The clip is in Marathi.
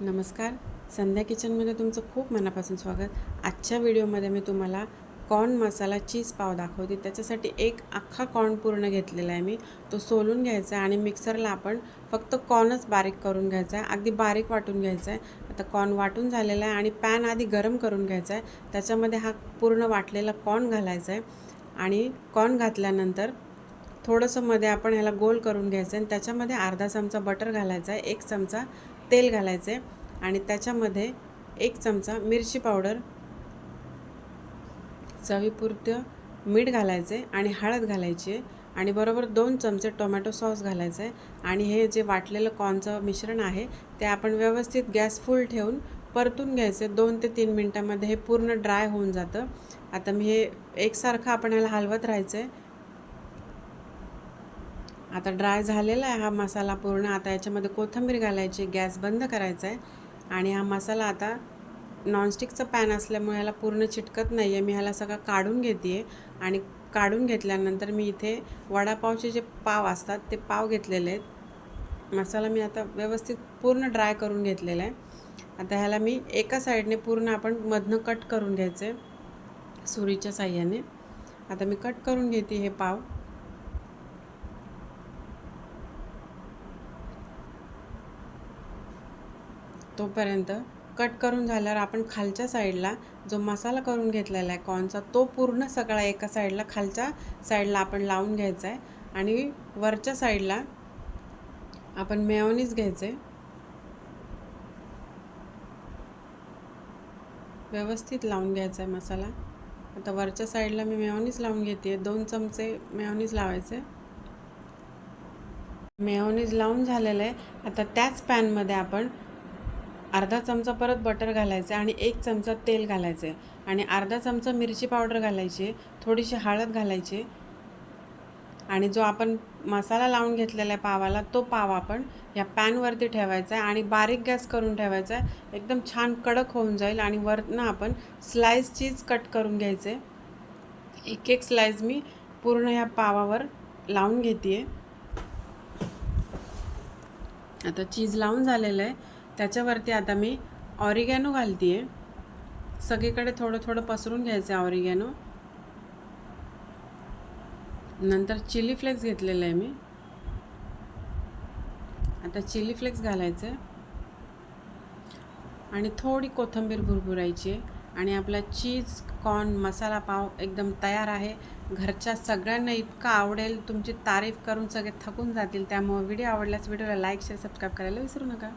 नमस्कार. संध्या किचनमध्ये तुमचं खूप मनापासून स्वागत. आजच्या व्हिडिओमध्ये मी तुम्हाला कॉर्न मसाला चीज पाव दाखवते. त्याच्यासाठी एक अख्खा कॉर्न पूर्ण घेतलेला आहे मी. तो सोलून घ्यायचा आहे आणि मिक्सरला आपण फक्त कॉर्नच बारीक करून घ्यायचा आहे. अगदी बारीक वाटून घ्यायचा आहे. आता कॉर्न वाटून झालेला आहे आणि पॅन आधी गरम करून घ्यायचा आहे. त्याच्यामध्ये हा पूर्ण वाटलेला कॉर्न घालायचा आहे. आणि कॉर्न घातल्यानंतर थोडंसं मध्ये आपण ह्याला गोल करून घ्यायचं आहे. आणि त्याच्यामध्ये अर्धा चमचा बटर घालायचा आहे. एक चमचा तेल घालायचं आहे आणि त्याच्यामध्ये एक चमचा मिरची पावडर चवीपुरतं मीठ घालायचं आहे आणि हळद घालायची आहे आणि बरोबर दोन चमचे टोमॅटो सॉस घालायचं आहे आणि हे जे वाटलेलं कॉर्नचं मिश्रण आहे ते आपण व्यवस्थित गॅस फुल ठेवून परतून घ्यायचे. दोन ते तीन मिनटामध्ये हे पूर्ण ड्राय होऊन जातं. आता मी हे एकसारखं आपण ह्याला हलवत राहायचं. आहे आता ड्राय झालेला आहे हा मसाला पूर्ण. आता याच्यामध्ये कोथिंबीर घालायची गॅस बंद करायचा आहे आणि हा मसाला आता नॉनस्टिकचं पॅन असल्यामुळे ह्याला पूर्ण चिटकत नाही आहे मी ह्याला सगळं काढून घेते आहे आणि काढून घेतल्यानंतर मी इथे वडापावचे जे पाव असतात ते पाव घेतलेले आहेत. मसाला मी आता व्यवस्थित पूर्ण ड्राय करून घेतलेला आहे. आता ह्याला मी एका साईडने पूर्ण आपण मधनं कट करून घ्यायचं आहे सुरीच्या साह्याने. आता मी कट करून घेते हे पाव. तोपर्यंत कट करून झाल्यावर आपण खालच्या साईडला जो मसाला करून घेतलेला आहे कॉर्नचा तो पूर्ण सगळा एका साईडला खालच्या साईडला आपण लावून घ्यायचा आहे आणि वरच्या साईडला आपण मेयोनीज घ्यायचं. आहे व्यवस्थित लावून घ्यायचा आहे मसाला. आता वरच्या साईडला मी मेयोनीज लावून घेते. दोन चमचे मेयोनीज लावायचे. मेयोनीज लावून झालेलं आहे. आता त्याच पॅनमध्ये आपण अर्धा चमचा परत बटर घालायचं आणि एक चमचा तेल घालायचं. आहे आणि अर्धा चमचा मिरची पावडर घालायची थोडीशी हळद घालायची. आणि जो आपण मसाला लावून घेतलेला आहे पावाला तो पाव आपण या पॅनवरती ठेवायचा आहे आणि बारीक गॅस करून ठेवायचा आहे. एकदम छान कडक होऊन जाईल आणि वरनं आपण स्लाईस चीज कट करून घ्यायचे. एक एक स्लाईस मी पूर्ण ह्या पावावर लावून घेते आता चीज लावून झालेलं आहे. त्याच्यावरती आता मी ऑरिगॅनो घालते आहे सगळीकडे थोडं थोडं पसरून घ्यायचं आहे ऑरिगॅनो. नंतर चिली फ्लेक्स घेतलेलं आहे मी. आता चिली फ्लेक्स घालायचं आहे आणि थोडी कोथिंबीर भुरभुरायची आहे. आणि आपला चीज कॉर्न मसाला पाव एकदम तयार आहे. घरच्या सगळ्यांना इतका आवडेल. तुमची तारीफ करून सगळे थकून जातील. त्यामुळे व्हिडिओ आवडल्यास व्हिडिओला लाईक शेअर सबस्क्राईब करायला विसरू नका.